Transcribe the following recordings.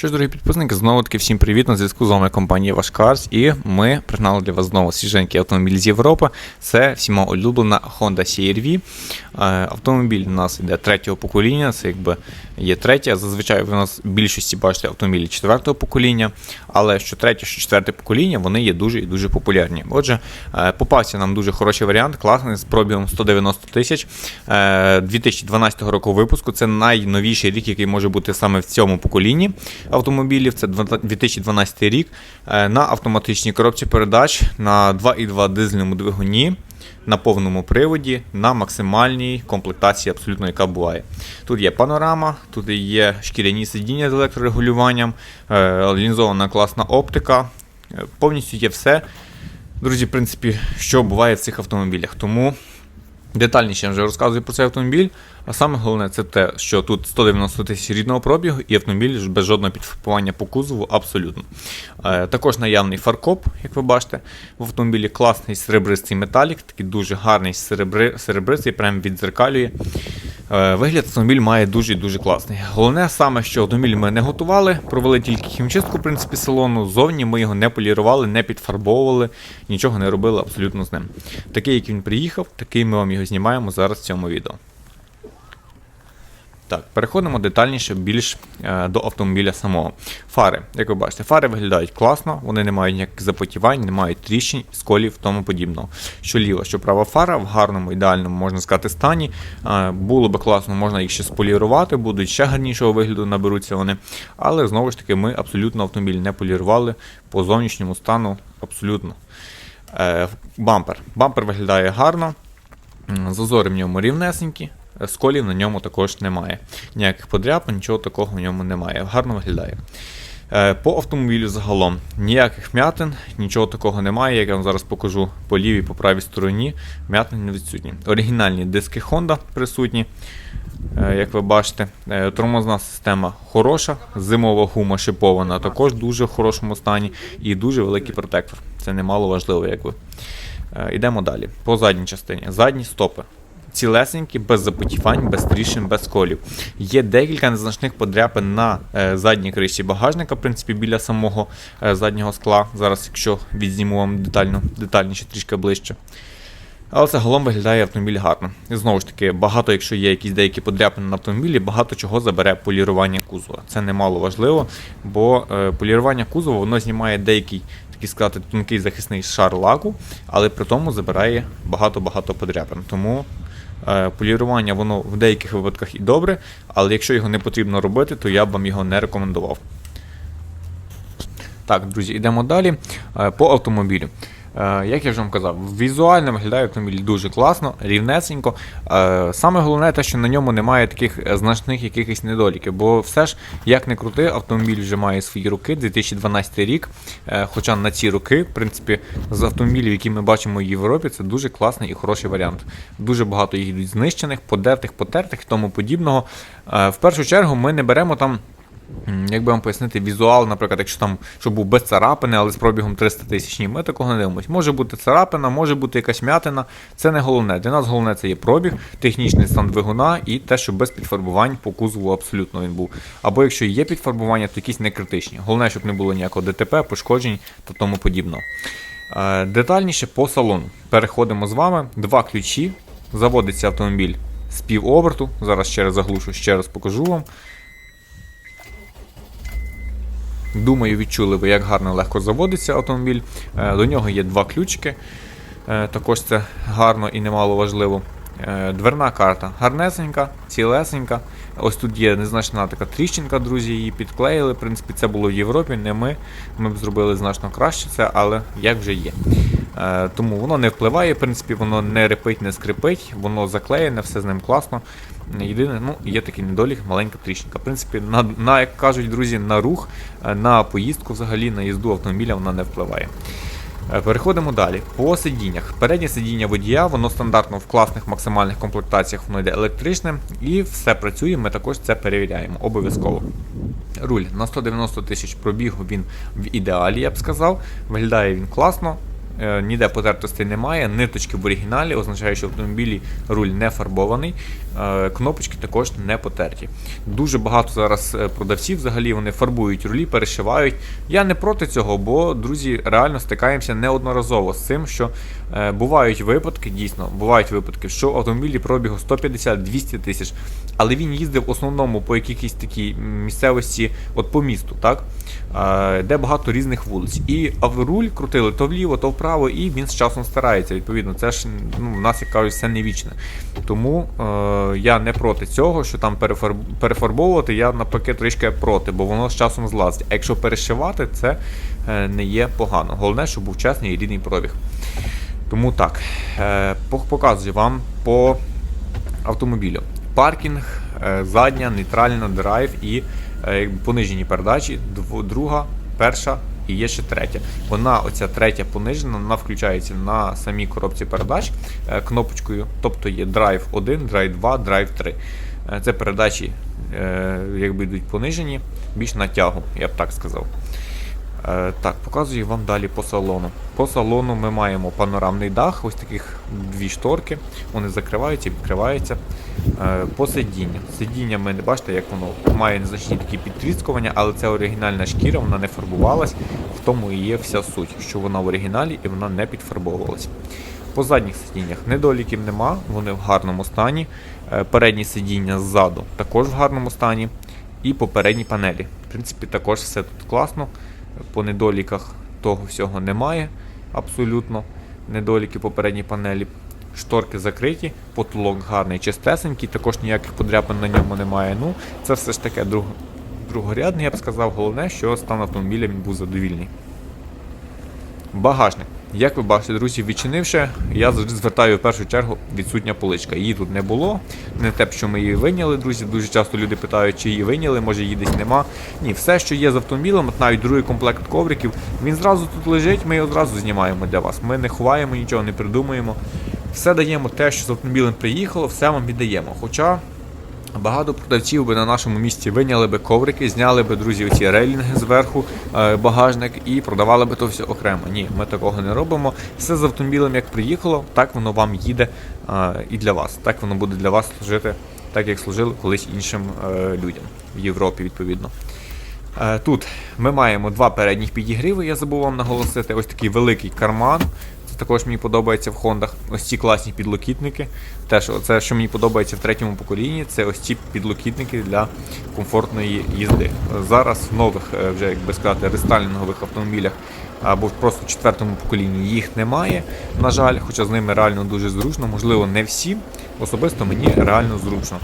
Що ж, дорогі підписники, знову таки всім привіт. На зв'язку з вами компанія Ваш Cars, і ми пригнали для вас знову свіженький автомобіль з Європи. Це всіма улюблена Honda CR-V. Е, Автомобіль у нас йде третього покоління, це якби є третє. Зазвичай ви у нас в більшості бачите автомобілі четвертого покоління, але що третє, що четверте покоління, вони є дуже і дуже популярні. Отже, е, попався нам дуже хороший варіант, класний з пробігом 190 тисяч. Е, 2012 року випуску. Це найновіший рік, який може бути саме в цьому поколінні автомобілів. Це 2012 рік. Е, На автоматичній коробці передач на 2,2 дизельному двигуні. На повному приводі, на максимальній комплектації, абсолютно яка буває. Тут є панорама, тут є шкіряні сидіння з електрорегулюванням, е, лінзована класна оптика. Е, Повністю є все. Друзі, в принципі, що буває в цих автомобілях. Тому Детальніше вже розказую про цей автомобіль. А саме головне це те, що тут 190 тисяч рідного пробігу і автомобіль без жодного підфарбування по кузову абсолютно. Е, також наявний фаркоп, як ви бачите, в автомобілі класний серебристий металік, такий дуже гарний серебри, серебристий, прям віддзеркалює. Е, вигляд автомобіль має дуже дуже класний. Головне саме, що автомобіль ми не готували, провели тільки хімчистку в принципі, салону. Зовні ми його не полірували, не підфарбовували, нічого не робили абсолютно з ним. Такий, як він приїхав, такий ми вам його знімаємо зараз в цьому відео. Так, переходимо детальніше більш е, до автомобіля самого. Фари, як ви бачите, фари виглядають класно, вони не мають ніяких запотівань, не мають тріщин, сколів тому подібного. Що ліва, що права фара в гарному, ідеальному, можна сказати, стані. Е, було би класно, можна їх ще сполірувати, будуть ще гарнішого вигляду, наберуться вони. Але знову ж таки, ми абсолютно автомобіль не полірували по зовнішньому стану абсолютно. Е, бампер. Бампер виглядає гарно. Зазори в ньому рівнесенькі, сколів на ньому також немає. Ніяких подряпин, нічого такого в ньому немає. Гарно виглядає. Е, По автомобілю загалом ніяких м'ятин, нічого такого немає, як я вам зараз покажу по лівій, по правій стороні. М'ятин не відсутні. Оригінальні диски Honda присутні, е, як ви бачите. Е, Тормозна система хороша, зимова гума шипована, також дуже в хорошому стані і дуже великий протектор. Це немало важливо, як ви. Йдемо далі. По задній частині. Задні стопи. Цілесенькі, без запотівань, без тріщин, без колів. Є декілька незначних подряпин на е, задній криші багажника, в принципі, біля самого е, заднього скла. Зараз, якщо відзніму вам детально, детальніше, трішки ближче. Але загалом виглядає автомобіль гарно. І знову ж таки, багато, якщо є якісь деякі подряпини на автомобілі, багато чого забере полірування кузова. Це немало важливо, бо е, полірування кузова воно знімає деякий, такий сказати, тонкий захисний шар лаку, але при тому забирає багато-багато подряпин. Тому полірування воно в деяких випадках і добре, але якщо його не потрібно робити, то я б вам його не рекомендував. Так, друзі, йдемо далі. Е, По автомобілю. Е, Як я вже вам казав, візуально виглядає автомобіль дуже класно, рівнесенько. Е, Саме головне те, що на ньому немає таких значних якихось недоліків, бо все ж, як не крути, автомобіль вже має свої роки, 2012 рік. Е, Хоча на ці роки, в принципі, з автомобілів, які ми бачимо в Європі, це дуже класний і хороший варіант. Дуже багато їх знищених, подертих, потертих і тому подібного. В першу чергу ми не беремо там. Як би вам пояснити, візуал, наприклад, якщо там щоб був без царапини, але з пробігом 300 тисяч, ні, ми такого не дивимося. Може бути царапина, може бути якась м'ятина. Це не головне. Для нас головне це є пробіг, технічний стан двигуна і те, що без підфарбувань по кузову абсолютно він був. Або якщо є підфарбування, то якісь не критичні. Головне, щоб не було ніякого ДТП, пошкоджень та тому подібного. Е, Детальніше по салону. Переходимо з вами. Два ключі. Заводиться автомобіль з півоберту. Зараз ще раз заглушу, ще раз покажу вам. Думаю, відчули ви, як гарно легко заводиться автомобіль. Е, До нього є два ключики. Е, Також це гарно і немало важливо. Е, Дверна карта гарнесенька, цілесенька. Ось тут є незначна така тріщинка, друзі, її підклеїли. В принципі, це було в Європі, не ми. Ми б зробили значно краще це, але як вже є. Тому воно не впливає, в принципі, воно не репить, не скрипить, воно заклеєне, все з ним класно. Єдине, ну, є такий недолік, маленька тріщинка. В принципі, на, на як кажуть друзі, на рух, е, на поїздку взагалі, на їзду автомобіля вона не впливає. Е, Переходимо далі. По сидіннях. Переднє сидіння водія, воно стандартно в класних максимальних комплектаціях воно йде електричним і все працює, ми також це перевіряємо обов'язково. Руль на 190 тисяч пробігу він в ідеалі, я б сказав. Виглядає він класно. Е, ніде потертостей немає, ниточки в оригіналі, означає, що в автомобілі руль не фарбований, е, кнопочки також не потерті. Дуже багато зараз е, продавців взагалі вони фарбують рулі, перешивають. Я не проти цього, бо, друзі, реально стикаємося неодноразово з цим, що бувають випадки, дійсно, бувають випадки, що в автомобілі пробігу 150-200 тисяч, але він їздив в основному по якійсь такій місцевості, от по місту, так? Де багато різних вулиць. І руль крутили то вліво, то вправо, і він з часом старається. Відповідно, це ж ну, в нас, як кажуть, все не вічне. Тому е, я не проти цього, що там перефарб... перефарбовувати, я навпаки трішки проти, бо воно з часом злазить. А якщо перешивати, це е, не є погано. Головне, щоб був чесний і рідний пробіг. Тому так, е, показую вам по автомобілю. Паркінг, е, задня, нейтральна, драйв і понижені передачі, друга, перша і є ще третя. Вона, оця третя понижена, вона включається на самій коробці передач е, кнопочкою, тобто є драйв 1, драйв 2, драйв 3. Е, Це передачі, е, якби йдуть понижені, більш на тягу, я б так сказав. Е, Так, показую вам далі по салону. По салону ми маємо панорамний дах, ось таких дві шторки. Вони закриваються і відкриваються. Е, По сидінню. Сидіння ми не бачите, як воно має незначні такі підтріскування, але це оригінальна шкіра, вона не фарбувалась. В тому і є вся суть, що вона в оригіналі і вона не підфарбовувалась. По задніх сидіннях недоліків нема, вони в гарному стані. Е, Передні сидіння ззаду також в гарному стані. І по передній панелі. В принципі, також все тут класно. По недоліках того всього немає. Абсолютно. Недоліки попередній панелі. Шторки закриті, потолок гарний, чистесенький, також ніяких подряпин на ньому немає. Ну, це все ж таке друг, другорядне, я б сказав. Головне, що стан автомобіля він був задовільний. Багажник. Як ви бачите, друзі, відчинивши, я звертаю в першу чергу відсутня поличка. Її тут не було. Не те, що ми її виняли, друзі. Дуже часто люди питають, чи її виняли, може її десь нема. Ні, все, що є з автомобілем, навіть другий комплект ковриків, він зразу тут лежить, ми його одразу знімаємо для вас. Ми не ховаємо нічого, не придумуємо. Все даємо те, що з автомобілем приїхало, все вам віддаємо. Хоча Багато продавців би на нашому місці виняли би коврики, зняли би, друзі, оці рейлінги зверху, е, багажник і продавали би то все окремо. Ні, ми такого не робимо. Все з автомобілем як приїхало, так воно вам їде е, і для вас. Так воно буде для вас служити, так як служило колись іншим е, людям в Європі, відповідно. Тут ми маємо два передніх підігріви, я забув вам наголосити. Ось такий великий карман. Також мені подобається в Хондах. Ось ці класні підлокітники. Теж це, що мені подобається в третьому поколінні, це ось ці підлокітники для комфортної їзди. Зараз в нових, е, вже як би сказати, рестайлінгових автомобілях або просто в четвертому поколінні їх немає, на жаль, хоча з ними реально дуже зручно, можливо, не всі. Особисто мені реально зручно.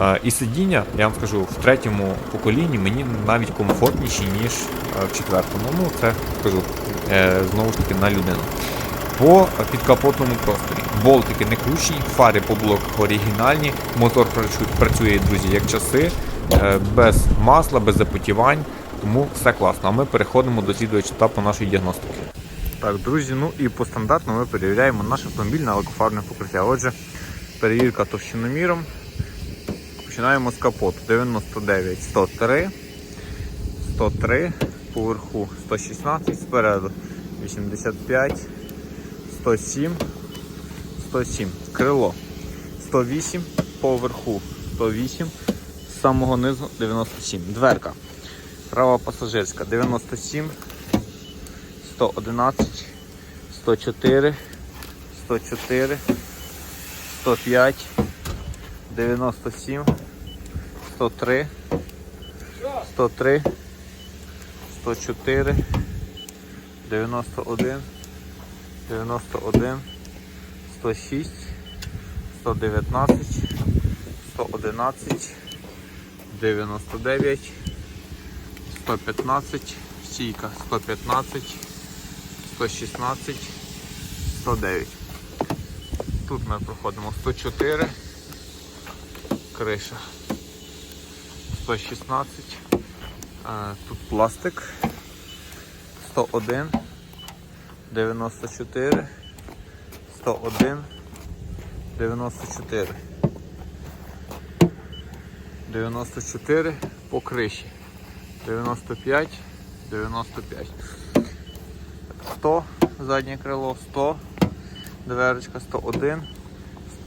Е, І сидіння, я вам скажу, в третьому поколінні мені навіть комфортніші, ніж е, в четвертому. Ну, це скажу знову ж таки на людину. По підкапотному просторі. Болтики не кручені, фари по блоках оригінальні, мотор працює, друзі, як часи, е, без масла, без запотівань, тому все класно. А ми переходимо до слідуючого етапу нашої діагностики. Так, друзі, ну і по стандартно ми перевіряємо наш автомобіль на лакофарне покриття. Отже, перевірка товщиноміром. Починаємо з капоту 99 103, 103, поверху 116, спереду 85, 107, 107, крило 108, поверху 108, з самого низу 97. Дверка. Права пасажирська 97, 111, 104, 104, 105, 97, 103, 103, 104, 91, 91, 106, 119, 111, 99, 115, стійка 115, 116, 109. Тут ми проходимо. 104, криша. 116, е, тут пластик. 101, 94, 101, 94. 94 по криші. 95, 95. 100 заднє крило 100, дверочка 101,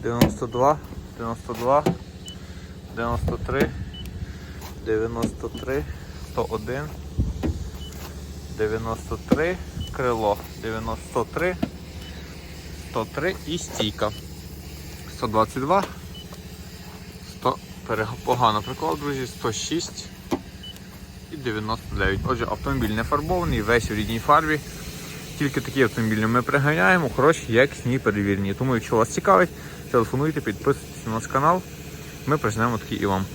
92, 92, 93, 93, 101, 93, крило 93, 103 і стійка. 122, 100, погано приклад, друзі, 106 і 99. Отже, автомобіль не фарбований, весь у рідній фарбі. Тільки такі автомобілі ми приганяємо, хороші, якісні, перевірені. Тому, якщо вас цікавить, телефонуйте, підписуйтесь на наш канал. Ми почнемо такі і вам.